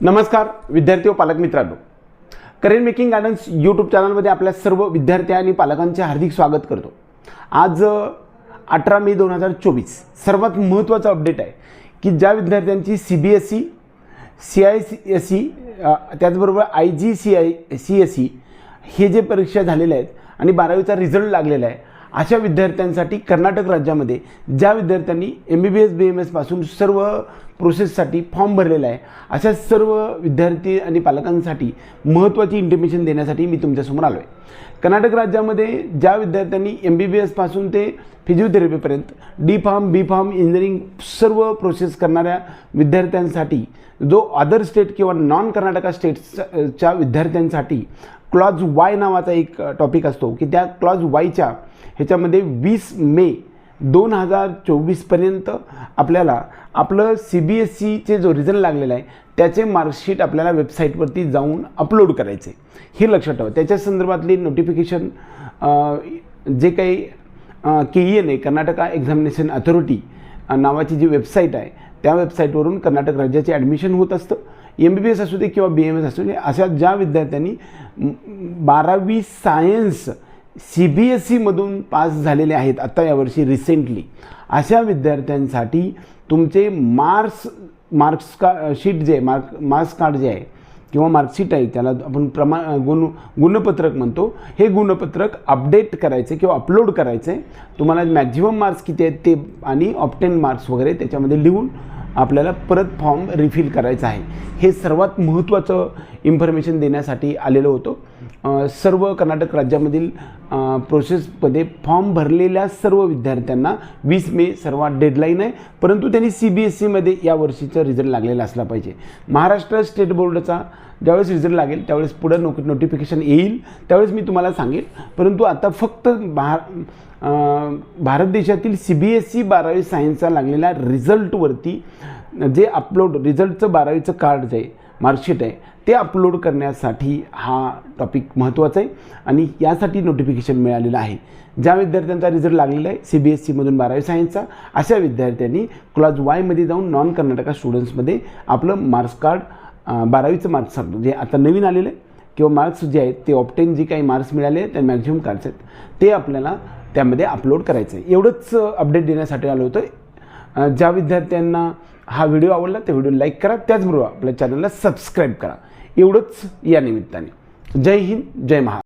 नमस्कार विद्यार्थी व पालक मित्रांनो. करिअर मेकिंग गार्डन्स यूट्यूब चॅनलमध्ये आपल्या सर्व विद्यार्थी आणि पालकांचे हार्दिक स्वागत करतो. आज अठरा मे दोन हजार चोवीस सर्वात महत्त्वाचा अपडेट आहे की ज्या विद्यार्थ्यांची C B S C C I C S C त्याचबरोबर I G C I C S C हे जे परीक्षा झालेल्या आहेत आणि बारावीचा रिझल्ट लागलेला आहे अशा विद्यार्थ्यांसाठी कर्नाटक राज्यामध्ये ज्या विद्यार्थ्यांनी M B B S B M एसपासून सर्व प्रोसेससाठी फॉर्म भरलेला आहे अशा सर्व विद्यार्थी आणि पालकांसाठी महत्त्वाची इंटिमेशन देण्यासाठी मी तुमच्यासमोर आलो आहे कर्नाटक राज्यामध्ये ज्या विद्यार्थ्यांनी एम बी बी एसपासून ते फिजिओथेरपीपर्यंत D pharm B pharm engineering सर्व प्रोसेस करणाऱ्या विद्यार्थ्यांसाठी जो अदर स्टेट किंवा नॉन कर्नाटका स्टेट्सच्या विद्यार्थ्यांसाठी क्लॉज वाय नावाचा एक टॉपिक असतो की त्या क्लॉज वायच्या ह्याच्यामध्ये वीस मे दोन हजार चोवीसपर्यंत आपल्याला आपलं सी बी एस सीचे जो रिझल्ट लागलेला आहे त्याचे मार्कशीट आपल्याला वेबसाईटवरती जाऊन अपलोड करायचे. हे लक्षात ठेवा. त्याच्या संदर्भातली नोटिफिकेशन जे काही K E N A Karnataka examination authority नावाची जी वेबसाईट आहे त्या वेबसाईटवरून कर्नाटक राज्याचे ॲडमिशन होत असतं. एम बी बी एस असू दे किंवा बी एम एस असू दे अशा ज्या विद्यार्थ्यांनी बारावी सायन्स सी बी एस सीमधून पास झालेले आहेत आत्ता यावर्षी रिसेंटली अशा विद्यार्थ्यांसाठी तुमचे मार्क्स मार्क्स का शीट जे आहे मार्क मार्क्स कार्ड जे आहे किंवा मार्कशीट आहे त्याला आपण प्रमा गुण गुणपत्रक म्हणतो हे गुणपत्रक अपडेट करायचे किंवा अपलोड करायचे. तुम्हाला मॅक्झिमम मार्क्स किती आहेत ते आणि ऑप्टेन मार्क्स वगैरे त्याच्यामध्ये लिहून आपल्याला परत फॉर्म रिफिल करायचा आहे. हे सर्वात महत्त्वाचं इन्फॉर्मेशन देण्यासाठी आलेलो होतो. सर्व कर्नाटक राज्यामधील प्रोसेसमध्ये फॉर्म भरलेल्या सर्व विद्यार्थ्यांना वीस मे सर्वात डेडलाईन आहे. परंतु त्यांनी सी बी एस सीमध्ये या वर्षीचा रिझल्ट लागलेला असला पाहिजे. महाराष्ट्र स्टेट बोर्डचा ज्यावेळेस रिझल्ट लागेल त्यावेळेस पुढं नोक नोटिफिकेशन येईल त्यावेळेस मी तुम्हाला सांगेल. परंतु आता फक्त भार भारत देशातील सी बी एस ई बारावी सायन्सचा लागलेल्या रिझल्टवरती जे अपलोड रिझल्टचं बारावीचं कार्ड जे आहे मार्कशीट आहे ते अपलोड करण्यासाठी हा टॉपिक महत्त्वाचा आहे. आणि यासाठी नोटिफिकेशन मिळालेलं आहे. ज्या विद्यार्थ्यांचा रिझल्ट लागलेला आहे सी बी एस सीमधून बारावी सायन्सचा अशा विद्यार्थ्यांनी क्लास वायमध्ये जाऊन नॉन कर्नाटका स्टुडंट्समध्ये आपलं मार्क्स कार्ड बारावीचं मार्क्स कार्ड जे आता नवीन आलेलं आहे किंवा मार्क्स जे आहेत ते ऑप्टेन जे काही मार्क्स मिळाले आहेत त्या मॅक्झिमम कार्ड्स आहेत. ते आपल्याला त्यामध्ये अपलोड करायचं आहे. एवढंच अपडेट देण्यासाठी आलो होतं. ज्या विद्यार्थ्यांना हा व्हिडिओ आवडला त्या व्हिडिओ लाईक करा. त्याचबरोबर आपल्या चॅनलला सबस्क्राईब करा. एवढंच या निमित्ताने. जय हिंद जय महा